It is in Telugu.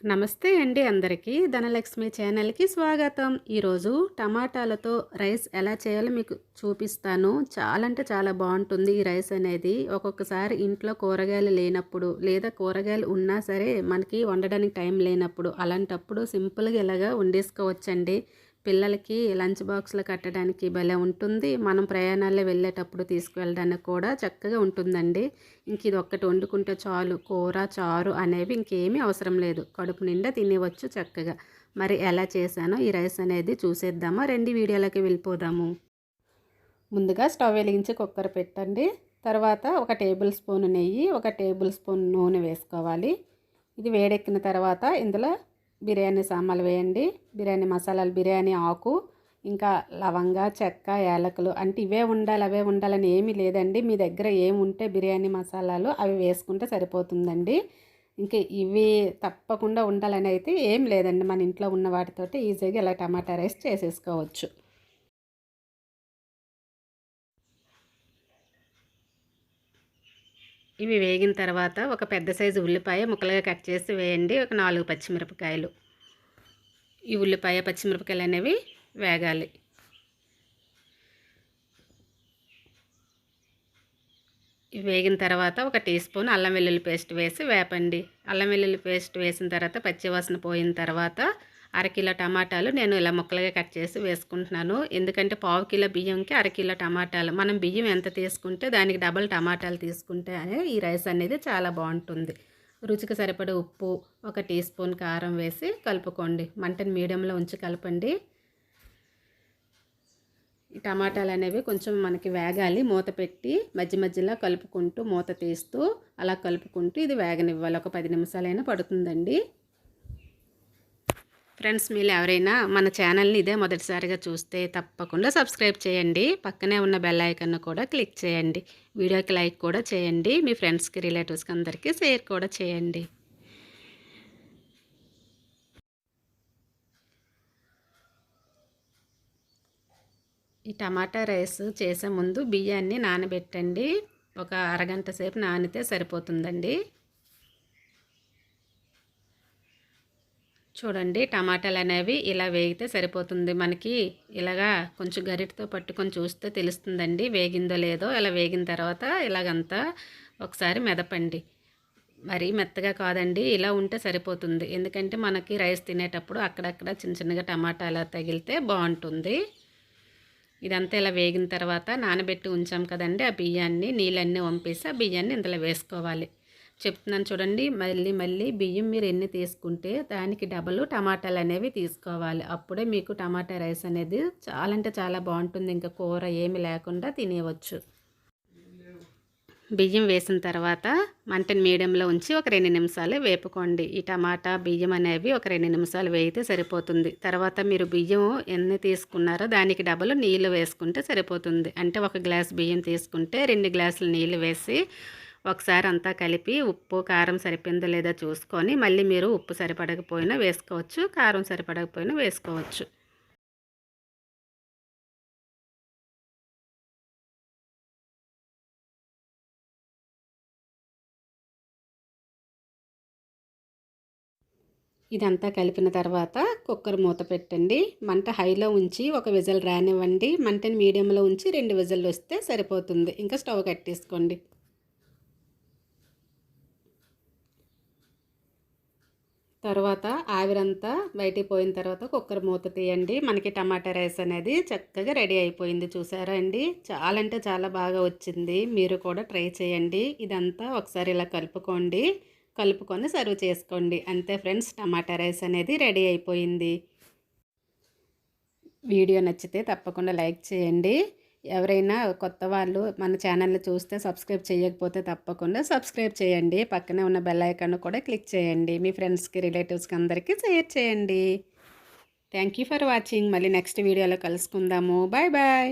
నమస్తే అండి అందరికీ. ధనలక్ష్మి ఛానల్కి స్వాగతం. ఈరోజు టమాటాలతో రైస్ ఎలా చేయాలో మీకు చూపిస్తాను. చాలా అంటే చాలా బాగుంటుంది ఈ రైస్ అనేది. ఒక్కొక్కసారి ఇంట్లో కూరగాయలు లేనప్పుడు లేదా కూరగాయలు ఉన్నా సరే మనకి వండడానికి టైం లేనప్పుడు అలాంటప్పుడు సింపుల్గా ఇలాగా వండేసుకోవచ్చండి. పిల్లలకి లంచ్ బాక్స్లో కట్టడానికి భలే ఉంటుంది. మనం ప్రయాణాల్లో వెళ్ళేటప్పుడు తీసుకువెళ్ళడానికి కూడా చక్కగా ఉంటుందండి. ఇంక ఇది ఒక్కటి వండుకుంటే చాలు కూర చారు అనేవి ఇంకేమీ అవసరం లేదు. కడుపు నిండా తినేవచ్చు చక్కగా. మరి ఎలా చేశానో ఈ రైస్ అనేది చూసేద్దామా? రెండు వీడియోలకి వెళ్ళిపోదాము. ముందుగా స్టవ్ వెలిగించి కుక్కర్ పెట్టండి. తర్వాత ఒక టేబుల్ స్పూన్ నెయ్యి ఒక టేబుల్ స్పూన్ నూనె వేసుకోవాలి. ఇది వేడెక్కిన తర్వాత ఇందులో బిర్యానీ సామాన్లు వేయండి. బిర్యానీ మసాలాలు బిర్యానీ ఆకు ఇంకా లవంగ చెక్క యాలకులు అంటే ఇవే ఉండాలి అవే ఉండాలని ఏమీ లేదండి. మీ దగ్గర ఏమి ఉంటే బిర్యానీ మసాలాలు అవి వేసుకుంటే సరిపోతుందండి. ఇంకా ఇవి తప్పకుండా ఉండాలని అయితే ఏం లేదండి. మన ఇంట్లో ఉన్న వాటితోటి ఈజీగా ఇలా టమాటా రైస్ చేసేసుకోవచ్చు. ఇవి వేగిన తర్వాత ఒక పెద్ద సైజు ఉల్లిపాయ ముక్కలుగా కట్ చేసి వేయండి. ఒక నాలుగు పచ్చిమిరపకాయలు. ఈ ఉల్లిపాయ పచ్చిమిరపకాయలు అనేవి వేగాలి. వేగిన తర్వాత ఒక టీ స్పూన్ అల్లం వెల్లుల్లి పేస్ట్ వేసి వేపండి. అల్లం వెల్లుల్లి పేస్ట్ వేసిన తర్వాత పచ్చివాసన పోయిన తర్వాత అరకిలో టమాటాలు నేను ఇలా ముక్కలుగా కట్ చేసి వేసుకుంటున్నాను. ఎందుకంటే పావు కిలో బియ్యంకి అరకిలో టమాటాలు. మనం బియ్యం ఎంత తీసుకుంటే దానికి డబల్ టమాటాలు తీసుకుంటే ఈ రైస్ అనేది చాలా బాగుంటుంది. రుచికి సరిపడే ఉప్పు ఒక టీ స్పూన్ కారం వేసి కలుపుకోండి. మంటను మీడియంలో ఉంచి కలపండి. ఈ టమాటాలు అనేవి కొంచెం మనకి వేగాలి. మూత పెట్టి మధ్య మధ్యలో కలుపుకుంటూ మూత తీస్తూ అలా కలుపుకుంటూ ఇది వేగనివ్వాలి. ఒక పది నిమిషాలైనా పడుతుందండి. ఫ్రెండ్స్ మీరు ఎవరైనా మన ఛానల్ని ఇదే మొదటిసారిగా చూస్తే తప్పకుండా సబ్స్క్రైబ్ చేయండి. పక్కనే ఉన్న బెల్ ఐకన్ కూడా క్లిక్ చేయండి. వీడియోకి లైక్ కూడా చేయండి. మీ ఫ్రెండ్స్కి రిలేటివ్స్కి అందరికీ షేర్ కూడా చేయండి. ఈ టమాటా రైస్ చేసే ముందు బియ్యాన్ని నానబెట్టండి. ఒక అరగంట సేపు నానితే సరిపోతుందండి. చూడండి టమాటాలు అనేవి ఇలా వేగితే సరిపోతుంది. మనకి ఇలాగా కొంచెం గరిటతో పట్టుకొని చూస్తే తెలుస్తుందండి వేగిందో లేదో. ఇలా వేగిన తర్వాత ఇలాగంతా ఒకసారి మెదపండి. మరీ మెత్తగా కాదండి ఇలా ఉంటే సరిపోతుంది. ఎందుకంటే మనకి రైస్ తినేటప్పుడు అక్కడక్కడ చిన్న చిన్నగా టమాటాలు తగిలితే బాగుంటుంది. ఇదంతా ఇలా వేగిన తర్వాత నానబెట్టి ఉంచాం కదండి ఆ బియ్యాన్ని నీళ్ళన్నీ వంపేసి ఆ బియ్యాన్ని ఇందులో వేసుకోవాలి. చెప్తున్నాను చూడండి. మళ్ళీ మళ్ళీ బియ్యం మీరు ఎన్ని తీసుకుంటే దానికి డబల్ టమాటాలు అనేవి తీసుకోవాలి. అప్పుడే మీకు టమాటా రైస్ అనేది చాలా అంటే చాలా బాగుంటుంది. ఇంకా కూర ఏమి లేకుండా తినేవచ్చు బియ్యం వేసిన తర్వాత మంటని మీడియంలో ఉంచి ఒక రెండు నిమిషాలు వేపుకోండి. ఈ టమాటా బియ్యం అనేవి ఒక రెండు నిమిషాలు వేయితే సరిపోతుంది. తర్వాత మీరు బియ్యం ఎన్ని తీసుకున్నారో దానికి డబల్ నీళ్ళు వేసుకుంటే సరిపోతుంది. అంటే ఒక గ్లాస్ బియ్యం తీసుకుంటే రెండు గ్లాసులు నీళ్ళు వేసి ఒకసారి అంతా కలిపి ఉప్పు కారం సరిపోయిందో లేదో చూసుకొని మళ్ళీ మీరు ఉప్పు సరిపడకపోయినా వేసుకోవచ్చు కారం సరిపడకపోయినా వేసుకోవచ్చు. ఇదంతా కలిపిన తర్వాత కుక్కర్ మూత పెట్టండి. మంట హైలో ఉంచి ఒక విజల్ రానివ్వండి. మంటని మీడియంలో ఉంచి రెండు విజల్లు వస్తే సరిపోతుంది. ఇంకా స్టవ్ కట్టేసుకోండి. తర్వాత ఆవిరంతా బయటికి పోయిన తర్వాత కుక్కర్ మూత తీయండి. మనకి టమాటా రైస్ అనేది చక్కగా రెడీ అయిపోయింది. చూసారా అండి? చాలా అంటే చాలా బాగా వచ్చింది. మీరు కూడా ట్రై చేయండి. ఇదంతా ఒకసారి ఇలా కలుపుకోండి. కలుపుకొని సర్వ్ చేసుకోండి. అంతే ఫ్రెండ్స్ టమాటా రైస్ అనేది రెడీ అయిపోయింది. వీడియో నచ్చితే తప్పకుండా లైక్ చేయండి. ఎవరైనా కొత్త వాళ్ళు మన ఛానల్ని చూస్తే సబ్స్క్రైబ్ చేయకపోతే తప్పకుండా సబ్స్క్రైబ్ చేయండి. పక్కనే ఉన్న బెల్ ఐకాన్ కూడా క్లిక్ చేయండి. మీ ఫ్రెండ్స్కి రిలేటివ్స్కి అందరికీ షేర్ చేయండి. Thank you for watching. మళ్ళీ నెక్స్ట్ వీడియోలో కలుసుకుందాము. Bye bye.